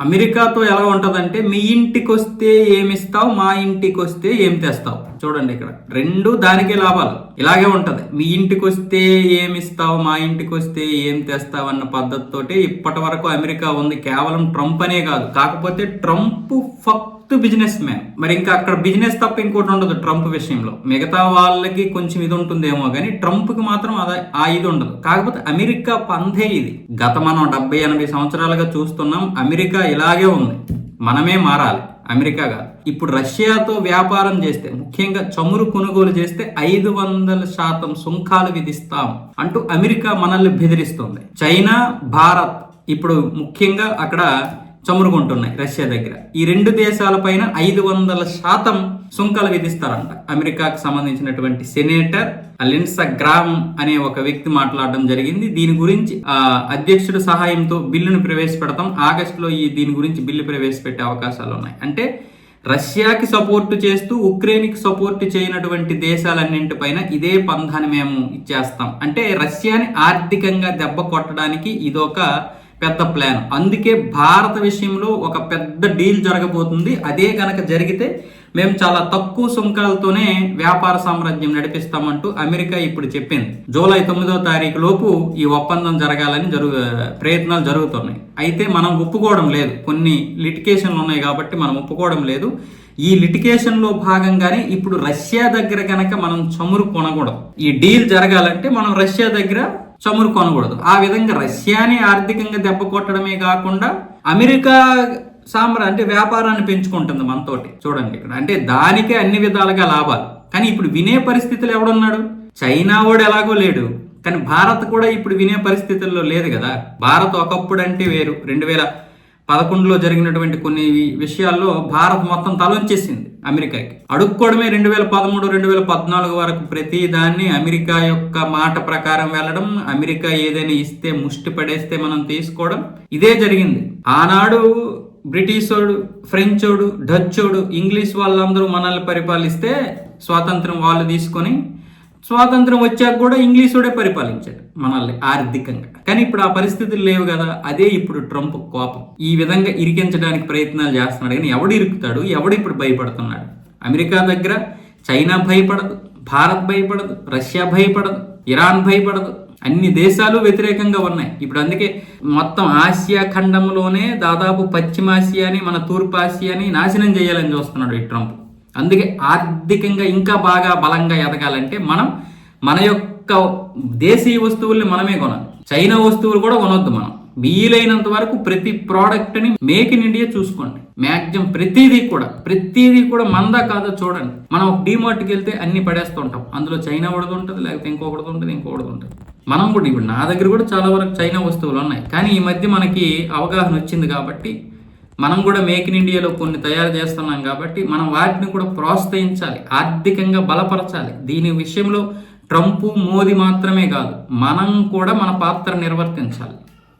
అమెరికాతో ఎలా ఉంటదంటే మీ ఇంటికి వస్తే ఏమిస్తావు మా ఇంటికి వస్తే ఏం తెస్తావు? చూడండి ఇక్కడ. రెండు దానికే లాభాలు. ఇలాగే ఉంటది. మీ ఇంటికి వస్తే ఏమిస్తావు మా ఇంటికి వస్తే ఏం తెస్తావు అన్న పద్ధతితోటి ఇప్పటి వరకు అమెరికా ఉంది. కేవలం ట్రంప్ అనే కాదు. కాకపోతే ట్రంప్ ఫక్త్ బిజినెస్ మ్యాన్ మరి ఇంకా అక్కడ బిజినెస్ తప్ప ఇంకోటి ఉండదు ట్రంప్ విషయంలో. మిగతా వాళ్ళకి కొంచెం ఇది ఉంటుందేమో కానీ ట్రంప్కి మాత్రం అదే ఆ ఇది ఉండదు. కాకపోతే అమెరికా పందే ఇది. గత మనం డెబ్బై ఎనభై సంవత్సరాలుగా చూస్తున్నాం అమెరికా ఇలాగే ఉంది. మనమే మారాలి. అమెరికా కాదు. ఇప్పుడు రష్యాతో వ్యాపారం చేస్తే ముఖ్యంగా చమురు కొనుగోలు చేస్తే ఐదు వందల శాతం సుంకాలు విధిస్తాం అంటూ అమెరికా మనల్ని బెదిరిస్తుంది. చైనా భారత్. ఇప్పుడు ముఖ్యంగా అక్కడ చమురుకుంటున్నాయి రష్యా దగ్గర. ఈ రెండు దేశాలపైన ఐదు వందల శాతం సుంకాలు విధిస్తారంట. అమెరికాకు సంబంధించినటువంటి సెనేటర్ లిన్సా గ్రామ్ అనే ఒక వ్యక్తి మాట్లాడడం జరిగింది. దీని గురించి అధ్యక్షుడు సహాయంతో బిల్లును ప్రవేశపెడతాం. ఆగస్టులో ఈ దీని గురించి బిల్లు ప్రవేశపెట్టే అవకాశాలు ఉన్నాయి అంటే రష్యాకి సపోర్టు చేస్తూ ఉక్రెయిన్కి సపోర్ట్ చేయనటువంటి దేశాలన్నింటిపైన ఇదే పంధాన్ని మేము ఇచ్చేస్తాం. అంటే రష్యాని ఆర్థికంగా దెబ్బ కొట్టడానికి ఇదొక పెద్ద ప్లాన్. అందుకే భారత విషయంలో ఒక పెద్ద డీల్ జరగబోతుంది. అదే కనుక జరిగితే మేము చాలా తక్కువ సుంకాలతోనే వ్యాపార సామ్రాజ్యం నడిపిస్తామంటూ అమెరికా ఇప్పుడు చెప్పింది. జూలై తొమ్మిదో తారీఖు లోపు ఈ ఒప్పందం జరగాలని జరుగు ప్రయత్నాలు జరుగుతున్నాయి. అయితే మనం ఒప్పుకోవడం లేదు. కొన్ని లిటికేషన్లు ఉన్నాయి కాబట్టి మనం ఒప్పుకోవడం లేదు. ఈ లిటికేషన్లో భాగంగానే ఇప్పుడు రష్యా దగ్గర గనక మనం చమురు కొనకూడదు. ఈ డీల్ జరగాలంటే మనం రష్యా దగ్గర చమురు కొనకూడదు. ఆ విధంగా రష్యాని ఆర్థికంగా దెబ్బ కొట్టడమే కాకుండా అమెరికా సామ్రా అంటే వ్యాపారాన్ని పెంచుకుంటుంది మనతోటి. చూడండి ఇక్కడ. అంటే దానికే అన్ని విధాలుగా లాభాలు. కానీ ఇప్పుడు వినే పరిస్థితులు ఎవడున్నాడు? చైనా వాడు ఎలాగో లేడు. కానీ భారత్ కూడా ఇప్పుడు వినే పరిస్థితుల్లో లేదు కదా. భారత్ ఒకప్పుడు అంటే వేరు. రెండు వేల పదకొండులో జరిగినటువంటి కొన్ని విషయాల్లో భారత్ మొత్తం తలొంచేసింది అమెరికాకి. అడుక్కోవడమే రెండు వేల పదమూడు రెండు వేల పద్నాలుగు వరకు ప్రతి దాన్ని అమెరికా యొక్క మాట ప్రకారం వెళ్ళడం అమెరికా ఏదైనా ఇస్తే ముష్టి పడేస్తే మనం తీసుకోవడం ఇదే జరిగింది. ఆనాడు బ్రిటిషోడు ఫ్రెంచోడు డచ్చోడు ఇంగ్లీష్ వాళ్ళందరూ మనల్ని పరిపాలిస్తే స్వాతంత్రం వాళ్ళు తీసుకొని స్వాతంత్రం వచ్చాక కూడా ఇంగ్లీషుడే పరిపాలించాడు మనల్ని ఆర్థికంగా. కానీ ఇప్పుడు ఆ పరిస్థితులు లేవు కదా అదే ఇప్పుడు ట్రంప్ కోపం. ఈ విధంగా ఇరికించడానికి ప్రయత్నాలు చేస్తున్నాడు కానీ ఎవడు ఇరుకుతాడు? ఎవడు ఇప్పుడు భయపడుతున్నాడు? అమెరికా దగ్గర చైనా భయపడదు భారత్ భయపడదు రష్యా భయపడదు ఇరాన్ భయపడదు. అన్ని దేశాలు వ్యతిరేకంగా ఉన్నాయి. ఇప్పుడు అందుకే మొత్తం ఆసియా ఖండంలోనే దాదాపు పశ్చిమాసియాని మన తూర్పు ఆసియాని నాశనం చేయాలని చూస్తున్నాడు ఈ ట్రంప్. అందుకే ఆర్థికంగా ఇంకా బాగా బలంగా ఎదగాలంటే మనం మన యొక్క దేశీయ వస్తువుల్ని మనమే కొనాలి. చైనా వస్తువులు కూడా కొనొద్దు మనం. వీలైనంత వరకు ప్రతి ప్రోడక్ట్ని మేక్ ఇన్ ఇండియా చూసుకోండి. మ్యాక్సిమం ప్రతిదీ కూడా ప్రతిదీ కూడా మందా కాదో చూడండి. మనం ఒక డిమార్ట్కి వెళ్తే అన్ని పడేస్తుంటాం. అందులో చైనా ఒకటి ఉంటుంది లేకపోతే ఇంకొకటి ఉంటుంది ఇంకొకటి ఉంటుంది. మనం కూడా ఇప్పుడు నా దగ్గర కూడా చాలా వరకు చైనా వస్తువులు ఉన్నాయి. కానీ ఈ మధ్య మనకి అవగాహన వచ్చింది కాబట్టి మనం కూడా మేక్ ఇన్ ఇండియాలో కొన్ని తయారు చేస్తున్నాం కాబట్టి మనం వాటిని కూడా ప్రోత్సహించాలి ఆర్థికంగా బలపరచాలి. దీని విషయంలో ట్రంప్ మోదీ మాత్రమే కాదు మనం కూడా మన పాత్ర నిర్వర్తించాలి.